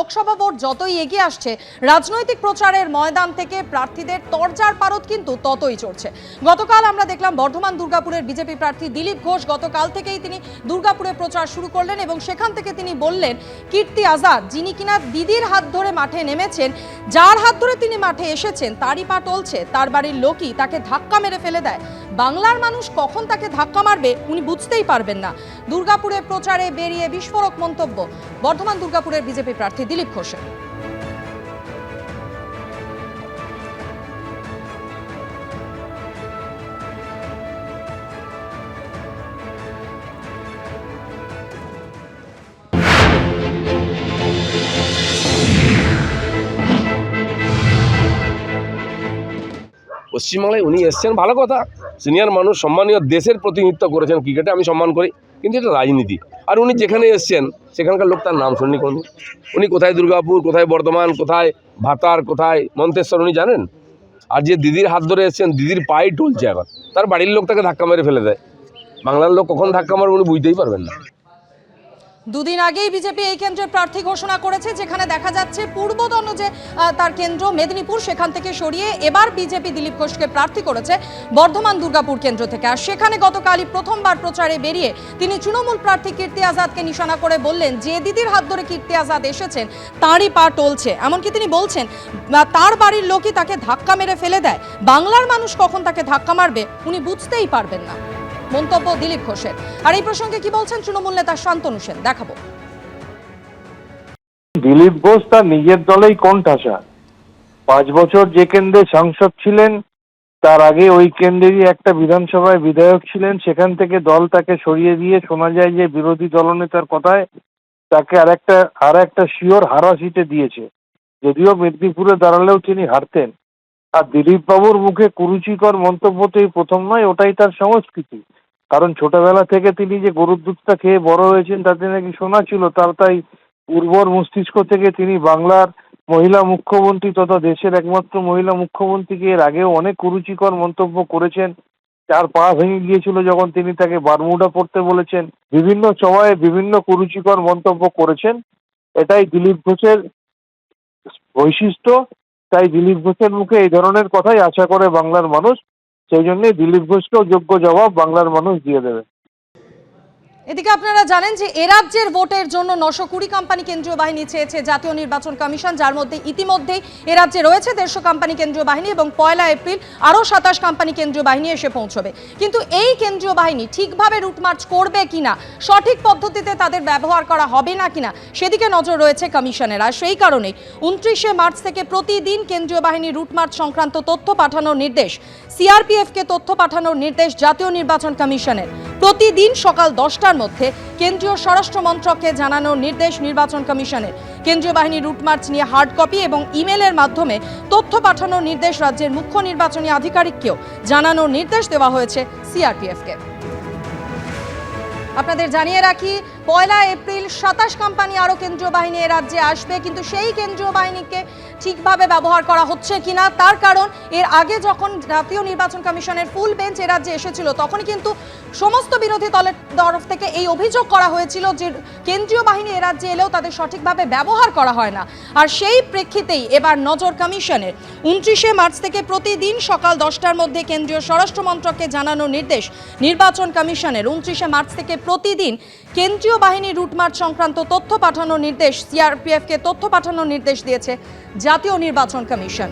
Lok Sabha vote যতই এগিয়ে আসছে, রাজনৈতিক প্রচারের ময়দান থেকে প্রার্থীদের তরজার পারদ কিন্তু ততই চড়ছে। গতকাল আমরা দেখলাম বর্ধমান দুর্গাপুরের বিজেপি প্রার্থী দিলীপ ঘোষ গতকাল থেকেই তিনি দুর্গাপুরে প্রচার শুরু করলেন এবং সেখান থেকে তিনি বললেন, কীর্তি আজাদ, যিনি কিনা দিদির হাত ধরে মাঠে নেমেছেন, যার হাত ধরে তিনি মাঠে এসেছেন, তারই পা টলছে, তার বাড়ির লোকই তাকে ধাক্কা মেরে ফেলে দেয়। বাংলার মানুষ কখন তাকে ধাক্কা মারবে উনি বুঝতেই পারবেন না। দুর্গাপুরে প্রচারে বেরিয়ে বিস্ফোরক মন্তব্য বর্ধমান দুর্গাপুরের বিজেপি প্রার্থী দিলীপ ঘোষের। পশ্চিমবাংলায় উনি এসছেন, ভালো কথা। সিনিয়র মানুষ, সম্মানীয় দেশের প্রতিনিধিত্ব করেছেন, ক্রিকেটে আমি সম্মান করি। কিন্তু এটা রাজনীতি। আর উনি যেখানে এসছেন, সেখানকার লোক তার নাম শুননি কোনো উনি কোথায় দুর্গাপুর, কোথায় বর্ধমান, কোথায় ভাতার, কোথায় মন্তেশ্বর, উনি জানেন? আর যে দিদির হাত ধরে এসছেন, দিদির পায়ে টলছে এখন। তার বাড়ির লোক তাকে ধাক্কা মেরে ফেলে দেয়। বাংলার লোক কখন ধাক্কা মারবে উনি বুঝতেই পারবেন না। দুদিন আগেই বিজেপি এই কেন্দ্রের প্রার্থী ঘোষণা করেছে, যেখানে দেখা যাচ্ছে পূর্বতন যে তার কেন্দ্র মেদিনীপুর, সেখান থেকে সরিয়ে এবার বিজেপি দিলীপ ঘোষকে প্রার্থী করেছে বর্ধমান দুর্গাপুর কেন্দ্র থেকে। আর সেখানে গতকালই প্রথমবার প্রচারে বেরিয়ে তিনি তৃণমূল প্রার্থী কীর্তি আজাদকে নিশানা করে বললেন, যে দিদির হাত ধরে কীর্তি আজাদ এসেছেন, তাঁরই পা টলছে। এমনকি তিনি বলছেন তার বাড়ির লোকই তাকে ধাক্কা মেরে ফেলে দেয়। বাংলার মানুষ কখন তাকে ধাক্কা মারবে, উনি বুঝতেই পারবেন না। মন্তব্য দিলীপ ঘোষের। আর এই প্রসঙ্গে কি বলছেন তৃণমূল নেতা শান্তনু সেন? দেখাবো। দিলীপ ঘোষ তার নিজের দলেই কোণঠাসা। পাঁচ বছর যে কেন্দ্রে সাংসদ ছিলেন, তার আগে ওই কেন্দ্রেরই একটা বিধানসভায় বিধায়ক ছিলেন, সেখান থেকে দল তাকে সরিয়ে দিয়ে শোনা যায় যে বিরোধী দলনেতার কথায় তাকে আর একটা আর একটা শিওর হারা সিটে দিয়েছে। যদিও মেদিনীপুরে দাঁড়ালেও তিনি হারতেন। আর দিলীপ বাবুর মুখে কুরুচিকর মন্তব্য তো এই প্রথম নয়, ওটাই তার সংস্কৃতি। কারণ ছোটবেলা থেকে তিনি যে গরুর দুধটা খেয়ে বড় হয়েছেন, তাতে নাকি শোনা ছিল। তার তাই উর্বর মস্তিষ্ক থেকে তিনি বাংলার মহিলা মুখ্যমন্ত্রী তথা দেশের একমাত্র মহিলা মুখ্যমন্ত্রীকে এর আগেও অনেক কুরুচিকর মন্তব্য করেছেন। তার পা ভেঙে গিয়েছিল যখন তিনি তাকে বারমুডা পড়তে বলেছেন। বিভিন্ন সময়ে বিভিন্ন কুরুচিকর মন্তব্য করেছেন। এটাই দিলীপ ঘোষের বৈশিষ্ট্য। তাই দিলীপ ঘোষের মুখে এই ধরনের কথাই আশা করে বাংলার মানুষ। সেই জন্যই দিলীপ ঘোষকেও যোগ্য জবাব বাংলার মানুষ দিয়ে দেবে। এদিকে আপনারা জানেন যে এ রাজ্যের ভোটের জন্য নশো কুড়ি কোম্পানি কেন্দ্রীয় বাহিনী চেয়েছে জাতীয় নির্বাচন কমিশন, যার মধ্যে ইতিমধ্যেই এ রাজ্যে রয়েছে দেড়শো কোম্পানি কেন্দ্রীয় বাহিনী এবং পয়লা এপ্রিল আরও সাতাশ কোম্পানি কেন্দ্রীয় বাহিনী এসে পৌঁছবে। কিন্তু এই কেন্দ্রীয় বাহিনী ঠিকভাবে রুটমার্চ করবে কিনা, সঠিক পদ্ধতিতে তাদের ব্যবহার করা হবে না কিনা, সেদিকে নজর রয়েছে কমিশনের। আর সেই কারণে উনত্রিশে মার্চ থেকে প্রতিদিন কেন্দ্রীয় বাহিনী রুটমার্চ সংক্রান্ত তথ্য পাঠানোর নির্দেশ সিআরপিএফকে তথ্য পাঠানোর নির্দেশ জাতীয় নির্বাচন কমিশনের। প্রতিদিন সকাল দশটার মধ্যে কেন্দ্রীয় স্বরাষ্ট্র মন্ত্রককে জানানোর নির্দেশ নির্বাচন কমিশনের। কেন্দ্রীয় বাহিনী রুটমার্চ নিয়ে হার্ড কপি এবং ইমেলের মাধ্যমে তথ্য পাঠানোর নির্দেশ রাজ্যের মুখ্য নির্বাচনী আধিকারিককেও জানানোর নির্দেশ দেওয়া হয়েছে সিআরপিএফকে। আপনাদের জানিয়ে রাখি পয়লা এপ্রিল সাতাশ কোম্পানি আরও কেন্দ্রীয় বাহিনী এ রাজ্যে আসবে, কিন্তু সেই কেন্দ্রীয় বাহিনীকে ঠিকভাবে ব্যবহার করা হচ্ছে কিনা, তার কারণ এর আগে যখন জাতীয় নির্বাচন কমিশনের ফুল বেঞ্চ এ রাজ্যে এসেছিল, তখনই কিন্তু সমস্ত বিরোধী দলের তরফ থেকে এই অভিযোগ করা হয়েছিল যে কেন্দ্রীয় বাহিনী এ রাজ্যে এলেও তাদের সঠিকভাবে ব্যবহার করা হয় না। আর সেই প্রেক্ষিতেই এবার নজর কমিশনের। উনত্রিশে মার্চ থেকে প্রতিদিন সকাল দশটার মধ্যে কেন্দ্রীয় স্বরাষ্ট্র মন্ত্রককে জানানোর নির্দেশ নির্বাচন কমিশনের। উনত্রিশে মার্চ থেকে প্রতিদিন কেন্দ্রীয় বাহিনী রুটমার্চ সংক্রান্ত তথ্য পাঠানোর নির্দেশ সিআরপিএফকে তথ্য পাঠানোর নির্দেশ দিয়েছে জাতীয় নির্বাচন কমিশন।